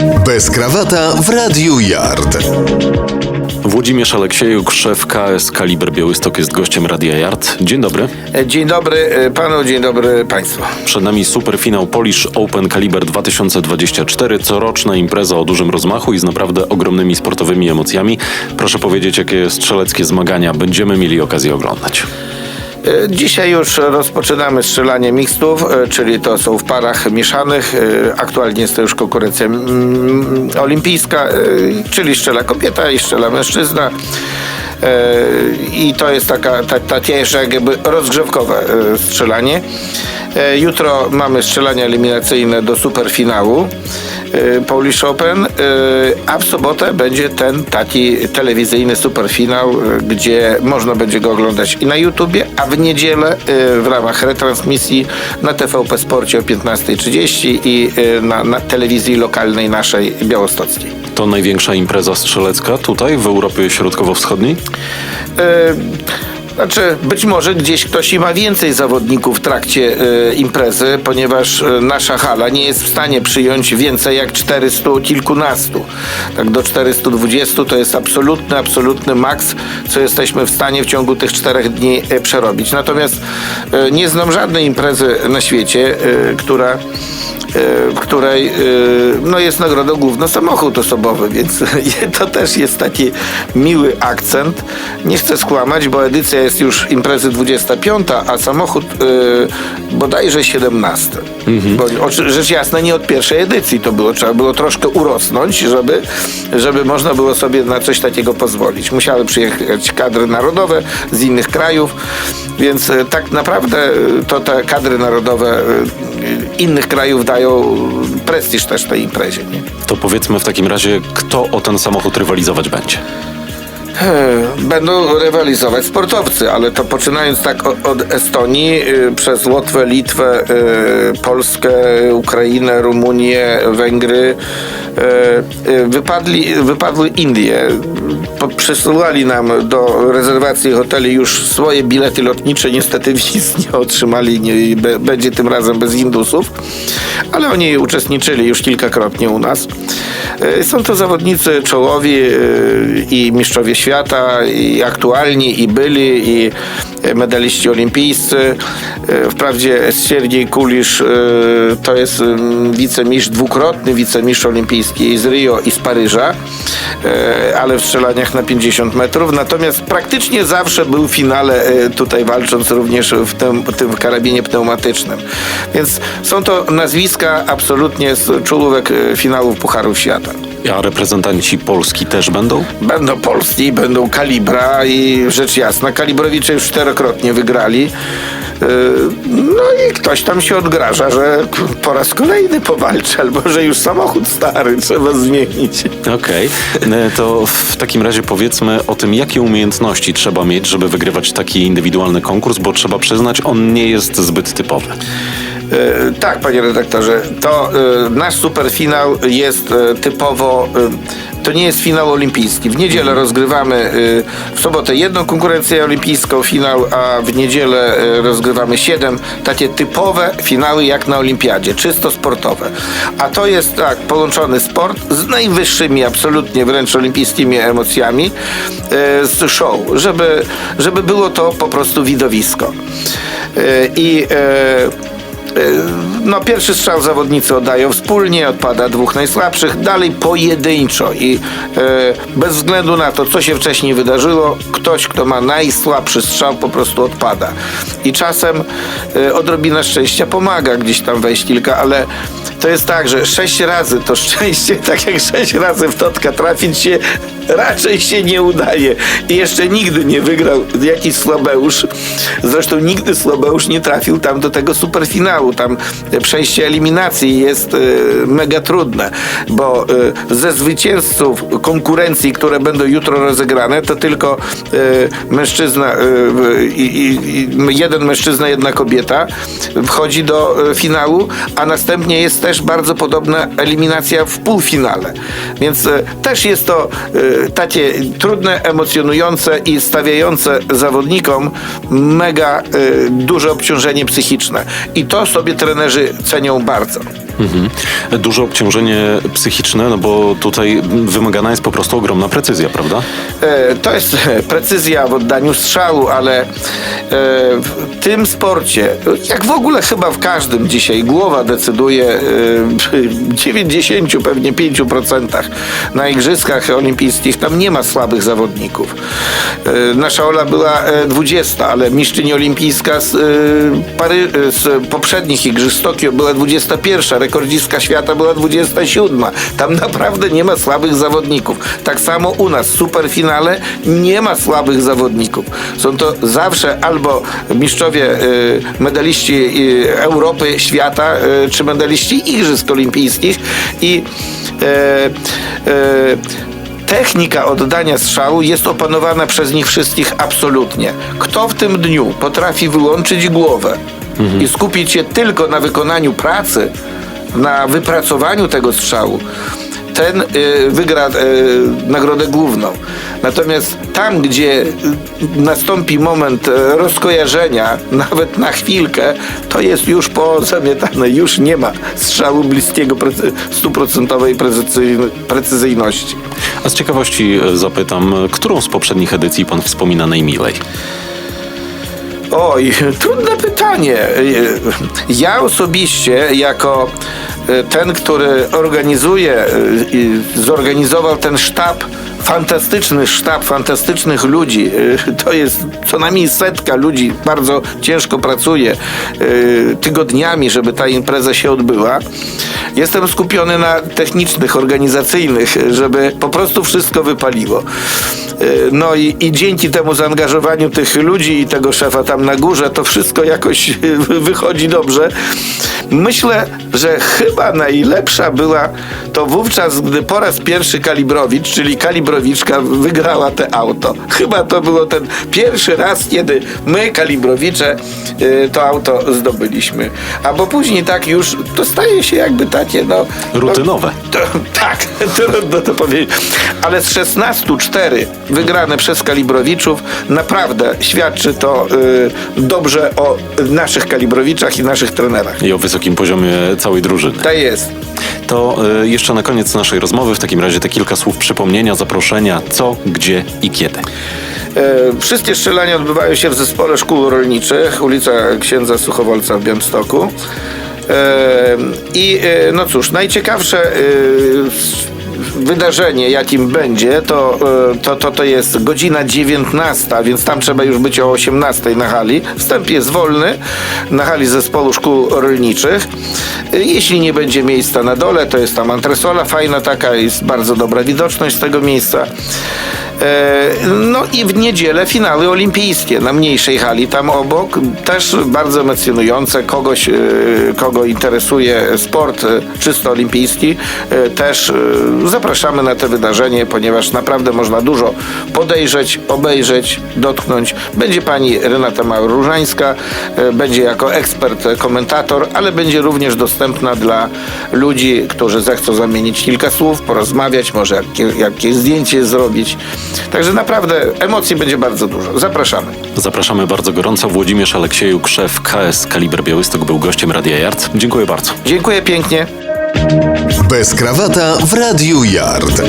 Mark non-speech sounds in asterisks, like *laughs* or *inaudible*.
Bez krawata w Radiu Yard. Włodzimierz Aleksiejuk, szef KS Kaliber Białystok jest gościem Radia Yard. Dzień dobry. Dzień dobry e, panu, dzień dobry państwu. Przed nami superfinał Polish Open Kaliber 2024, coroczna impreza o dużym rozmachu i z naprawdę ogromnymi sportowymi emocjami. Proszę powiedzieć, jakie strzeleckie zmagania będziemy mieli okazję oglądać. E, Dzisiaj już rozpoczynamy strzelanie mixtów, e, czyli to są w parach mieszanych. E, Aktualnie jest to już konkurencja mm, olimpijska, czyli strzela kobieta i strzela mężczyzna. E, I to jest taka, ta, ta jeszcze jakby rozgrzewkowe e, strzelanie. E, Jutro mamy strzelania eliminacyjne do superfinału Polish Open, a w sobotę będzie ten taki telewizyjny superfinał, gdzie można będzie go oglądać i na YouTubie, a w niedzielę w ramach retransmisji na TVP Sporcie o 15.30 i na, na telewizji lokalnej naszej białostockiej. To największa impreza strzelecka tutaj w Europie Środkowo-Wschodniej? E, Znaczy, być może gdzieś ktoś ma więcej zawodników w trakcie e, imprezy, ponieważ e, nasza hala nie jest w stanie przyjąć więcej jak 400 kilkunastu. Tak do 420 to jest absolutny, absolutny maks, co jesteśmy w stanie w ciągu tych czterech dni e, przerobić. Natomiast e, nie znam żadnej imprezy na świecie, e, która której e, no, jest nagrodą główna samochód osobowy, więc *laughs* to też jest taki miły akcent. Nie chcę skłamać, bo edycja jest już imprezy 25, a samochód e, bodajże 17. Bo oczy- rzecz jasna nie od pierwszej edycji to było, trzeba było troszkę urosnąć, żeby, żeby można było sobie na coś takiego pozwolić. Musiały przyjechać kadry narodowe z innych krajów, więc e, tak naprawdę e, to te kadry narodowe e, innych krajów dają prestiż też tej imprezie. Nie? To powiedzmy w takim razie, kto o ten samochód rywalizować będzie. E, Będą rywalizować sportowcy, ale to poczynając tak od Estonii, y, przez Łotwę, Litwę, y, Polskę, Ukrainę, Rumunię, Węgry, y, wypadli, wypadły Indie. Przesyłali nam do rezerwacji hoteli już swoje bilety lotnicze. Niestety *laughs* nic nie otrzymali, nie, be- będzie tym razem bez Indusów, ale oni uczestniczyli już kilkakrotnie u nas. Y, Są to zawodnicy czołowi y, i mistrzowie świata, i aktualni, i byli, i medaliści olimpijscy. Y, Wprawdzie Siergiej Kulisz to jest ym, wicemistrz, dwukrotny wicemistrz olimpijski z Rio i z Paryża, ale w strzelaniach na 50 metrów. Natomiast praktycznie zawsze był w finale y, tutaj walcząc również w tym, tym karabinie pneumatycznym. Więc są to nazwiska absolutnie z czołówek y, finałów Pucharów Świata. A reprezentanci Polski też będą? Będą Polski, będą Kalibra i rzecz jasna, Kalibrowicze już czterokrotnie wygrali. Yy, No i ktoś tam się odgraża, że po raz kolejny powalczy, albo że już samochód stary trzeba zmienić. Okej, E, to w takim razie powiedzmy o tym, jakie umiejętności trzeba mieć, żeby wygrywać taki indywidualny konkurs, bo trzeba przyznać, on nie jest zbyt typowy. E, Tak, panie redaktorze, to e, nasz superfinał jest e, typowo. e, To nie jest finał olimpijski. W niedzielę rozgrywamy e, w sobotę jedną konkurencję olimpijską, finał, a w niedzielę e, rozgrywamy siedem takie typowe finały jak na olimpiadzie, czysto sportowe. A to jest tak, połączony sport z najwyższymi, absolutnie wręcz olimpijskimi emocjami e, z show, żeby, żeby było to po prostu widowisko. I no, pierwszy strzał zawodnicy oddają wspólnie, odpada dwóch najsłabszych, dalej pojedynczo i e, bez względu na to, co się wcześniej wydarzyło, ktoś, kto ma najsłabszy strzał, po prostu odpada. I czasem e, odrobina szczęścia pomaga gdzieś tam wejść kilka, ale to jest tak, że sześć razy to szczęście, *laughs* tak jak sześć razy w totka trafić się raczej się nie udaje. I jeszcze nigdy nie wygrał jakiś Słabeusz. Zresztą nigdy Słabeusz nie trafił tam do tego superfinału. Tam przejście eliminacji jest e, mega trudne, bo e, ze zwycięzców konkurencji, które będą jutro rozegrane, to tylko e, mężczyzna i, jeden mężczyzna, jedna kobieta wchodzi do finału, a następnie jest też bardzo podobna eliminacja w półfinale. Więc e, też jest to e, takie trudne, emocjonujące i stawiające zawodnikom mega e, duże obciążenie psychiczne. I to sobie trenerzy cenią bardzo. Duże obciążenie psychiczne, no bo tutaj wymagana jest po prostu ogromna precyzja, prawda? To jest precyzja w oddaniu strzału, ale w tym sporcie, jak w ogóle chyba w każdym dzisiaj, głowa decyduje *laughs* 90 pewnie 5% na Igrzyskach Olimpijskich. Tam nie ma słabych zawodników. E, Nasza Ola była e, 20, ale mistrzyni olimpijska z, e, Pary, e, z poprzednich Igrzysk Tokio była 21, rekordzistka świata była 27. Tam naprawdę nie ma słabych zawodników. Tak samo u nas w superfinale nie ma słabych zawodników. Są to zawsze albo mistrzowie, e, medaliści e, Europy, świata, e, czy medaliści Igrzysk Olimpijskich i e, e, Technika oddania strzału jest opanowana przez nich wszystkich absolutnie. Kto w tym dniu potrafi wyłączyć głowę i skupić się tylko na wykonaniu pracy, na wypracowaniu tego strzału, ten y, wygra y, nagrodę główną. Natomiast tam, gdzie nastąpi moment y, rozkojarzenia, *laughs* nawet na chwilkę, to jest już pozamiatane, już nie ma strzału bliskiego stuprocentowej precyzy- precyzyjności. A z ciekawości zapytam, którą z poprzednich edycji pan wspomina najmilej? Oj, trudne pytanie. Ja osobiście, jako ten, który organizuje, i zorganizował ten sztab, fantastyczny sztab fantastycznych ludzi, e, to jest co najmniej setka ludzi, bardzo ciężko pracuje e, tygodniami, żeby ta impreza się odbyła. Jestem skupiony na technicznych, organizacyjnych, żeby po prostu wszystko wypaliło. E, No i, i dzięki temu zaangażowaniu tych ludzi i tego szefa tam na górze, to wszystko jakoś wychodzi dobrze. Myślę, że chyba najlepsza była to wówczas, gdy po raz pierwszy Kalibrowicz, czyli Kalibrowiczka wygrała te auto. Chyba to było ten pierwszy raz, kiedy my, Kalibrowicze, y, to auto zdobyliśmy. A bo później tak już to staje się jakby takie, no... Rutynowe. To, tak, trudno to powiedzieć. Ale z 16-4 wygrane przez Kalibrowiczów naprawdę świadczy to y, dobrze o naszych Kalibrowiczach i naszych trenerach. I o wysokim poziomie całej drużyny. Tak jest. To e, jeszcze na koniec naszej rozmowy w takim razie te kilka słów przypomnienia, zaproszenia, co, gdzie i kiedy. E, Wszystkie strzelania odbywają się w zespole szkół rolniczych, ulica Księdza Suchowolca w Białymstoku. E, I e, no cóż, najciekawsze wydarzenie, jakim będzie, to, e, to, to, to jest godzina 19, więc tam trzeba już być o 18 na hali. Wstęp jest wolny na hali zespołu szkół rolniczych. E, Jeśli nie będzie miejsca na dole, to jest tam antresola fajna taka, jest bardzo dobra widoczność z tego miejsca. E, No i w niedzielę finały olimpijskie na mniejszej hali tam obok. Też bardzo emocjonujące. Kogoś, e, kogo interesuje sport e, czysto olimpijski, też zapraszamy na te wydarzenie, ponieważ naprawdę można dużo podejrzeć, obejrzeć, dotknąć. Będzie pani Renata Mauróżańska, e, będzie jako ekspert, komentator, ale będzie również dostępna dla ludzi, którzy zechcą zamienić kilka słów, porozmawiać, może jakie, jakieś zdjęcie zrobić. Także naprawdę emocji będzie bardzo dużo. Zapraszamy. Zapraszamy bardzo gorąco. Włodzimierz Aleksiejuk, szef KS Kaliber Białystok był gościem Radia Yard. Dziękuję bardzo. Dziękuję pięknie. Bez krawata w Radiu Yard.